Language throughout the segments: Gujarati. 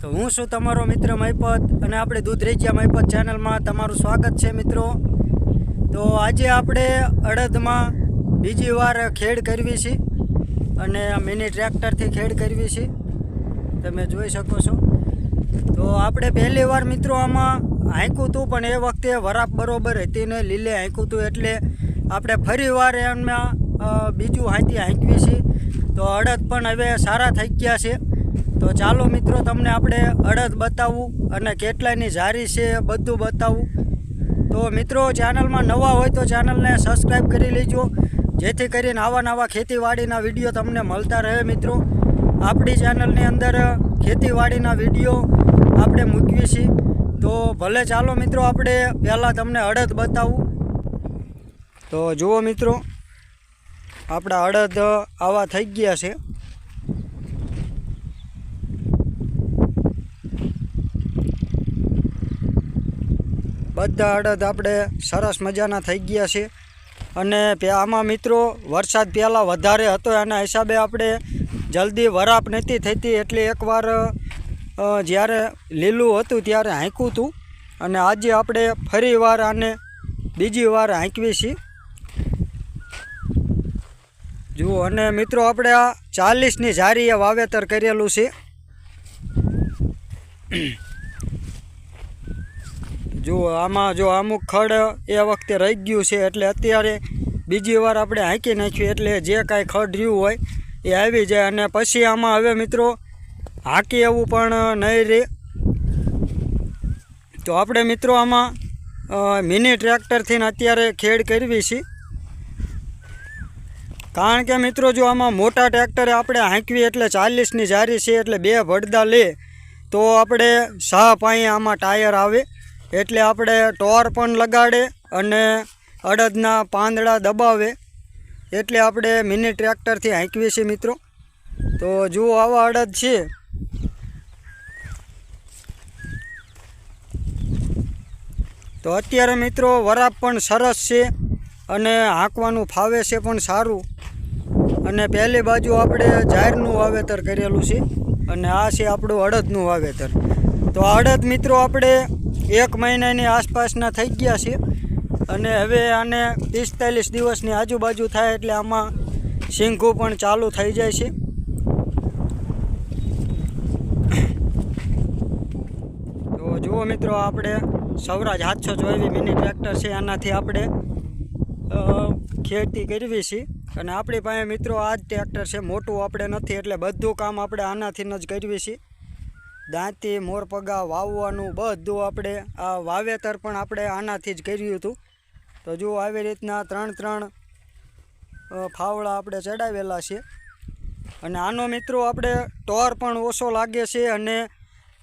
તો હું છું તમારો મિત્ર મહિપત અને આપણે દૂધ રેજિયા મહિપત ચેનલમાં તમારું સ્વાગત છે મિત્રો. તો આજે આપણે અડદમાં બીજી વાર ખેડ કરવી છે અને મિની ટ્રેક્ટરથી ખેડ કરવી છે. તમે જોઈ શકો છો. તો આપણે પહેલી વાર મિત્રો આમાં હાંક્યું હતું પણ એ વખતે વરાપ બરોબર હતી ને લીલે હાંક્યું હતું એટલે આપણે ફરી વાર એમાં બીજું હાંતી હાંકવી છે. તો અડદ પણ હવે સારા થઈ ગયા છે. તો ચાલો મિત્રો, તમને આપણે અડદ બતાવું અને કેટલાની જારી છે બધું બતાવું. તો મિત્રો, ચેનલમાં નવા હોય તો ચેનલને સબસ્ક્રાઈબ કરી લેજો. જેથી કરીને આવા નવા ખેતીવાડીના વીડિયો તમને મળતા રહે મિત્રો. આપણી ચેનલની અંદર ખેતીવાડીના વીડિયો આપણે મૂકીએ છીએ. તો ભલે ચાલો મિત્રો, આપણે પહેલાં તમને અડદ બતાવું. તો જુઓ મિત્રો આપણા અડદ આવા થઈ ગયા છે. બધા અડદ આપણે સરસ મજાના થઈ ગયા છે. અને આમાં મિત્રો વરસાદ પહેલાં વધારે હતો, એના હિસાબે આપણે જલ્દી વરાપ નથી થતી. એટલે એકવાર જ્યારે લીલું હતું ત્યારે હાંકું હતું અને આજે આપણે ફરી વાર આને બીજી વાર હાંકવી છીએ જુઓ, અને મિત્રો, આપણે આ ચાલીસની જારીએ વાવેતર કરેલું છે. જુઓ, આમાં જો અમુક ખડ એ વખતે રહી ગયું છે, એટલે અત્યારે બીજી વાર આપણે હાંકી નાખ્યું, એટલે જે કાંઈ ખડ રહ્યું હોય એ આવી જાય, અને પછી આમાં હવે મિત્રો હાંકી એવું પણ નહીં રહે. તો આપણે મિત્રો આમાં મિની ટ્રેક્ટરથી અત્યારે ખેડ કરવી છે. કારણ કે મિત્રો જો આમાં મોટા ટ્રેક્ટરે આપણે હાંકવી એટલે ચાલીસની જારી છે એટલે બે ભડદા લે, તો આપણે સા પાઈએ આમાં ટાયર આવે. એટલે આપણે ટોર પણ લગાડે અને અડદના પાંદડા દબાવે. એટલે આપણે મિની ટ્રેક્ટરથી હાંકવીએ છીએ મિત્રો. તો જુઓ આવા અડદ છે. તો અત્યારે મિત્રો વરાપ પણ સરસ છે અને હાંકવાનું ફાવે છે પણ સારું. અને પહેલી બાજુ આપણે જાહેરનું વાવેતર કરેલું છે અને આ છે આપણું અડદનું વાવેતર. તો આ અડદ મિત્રો આપણે એક મહિનાની આસપાસના થઈ ગયા છે અને હવે આને પિસ્તાલીસ દિવસની આજુબાજુ થાય એટલે આમાં શીંગું પણ ચાલુ થઈ જાય છે. તો જુઓ મિત્રો આપણે સૌરાજ સાતસો ચોવીસ મિની ટ્રેક્ટર છે. આનાથી આપણે ખેતી કરવી છે. અને આપણી પાસે મિત્રો આ જ ટ્રેક્ટર છે, મોટું આપણે નથી, એટલે બધું કામ આપણે આનાથી જ કરીએ છીએ. દાંતી મોરપગા વાવવાનું, બધું આપણે આ વાવેતર પણ આપણે આનાથી જ કર્યું હતું. તો જો આવી રીતના ત્રણ ત્રણ ફાવડા આપણે ચડાવેલા છે. અને આનો મિત્રો આપણે ટોર પણ ઓછો લાગે છે અને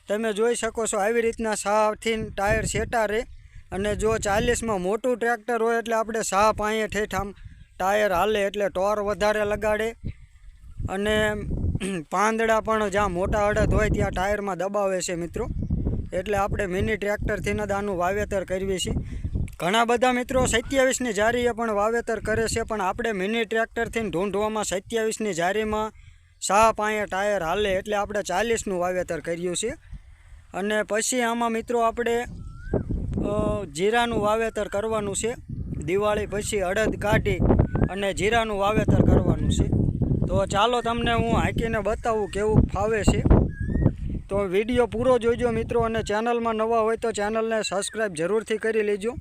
તમે જોઈ શકો છો આવી રીતના સાથી ટાયર સેટા રહે અને જો ચાલીસમાં મોટું ટ્રેક્ટર હોય એટલે આપણે સા પાયે ઠેઠ ટાયર હાલે એટલે ટોર વધારે લગાડે. અને પાંદડા પણ જ્યાં મોટા અડદ હોય ત્યાં ટાયરમાં દબાવે છે મિત્રો. એટલે આપણે મિની ટ્રેક્ટરથી જ આનું વાવેતર કરીએ છીએ ઘણા બધા મિત્રો સત્યાવીસની જારીએ પણ વાવેતર કરે છે, પણ આપણે મિની ટ્રેક્ટરથી ઢૂંઢવામાં સત્યાવીસની જારીમાં સા પાયે ટાયર હાલે એટલે આપણે ચાલીસનું વાવેતર કર્યું છે. અને પછી આમાં મિત્રો આપણે જીરાનું વાવેતર કરવાનું છે. દિવાળી પછી અડદ કાઢી અને જીરાનું વાવેતર કરવાનું છે. તો ચાલો તમને હું હાંકીને બતાવું કેવું ફાવે છે. તો વીડિયો પૂરો જોઈજો મિત્રો અને ચેનલમાં નવા હોય તો ચેનલને સબસ્ક્રાઈબ જરૂરથી કરી લેજો.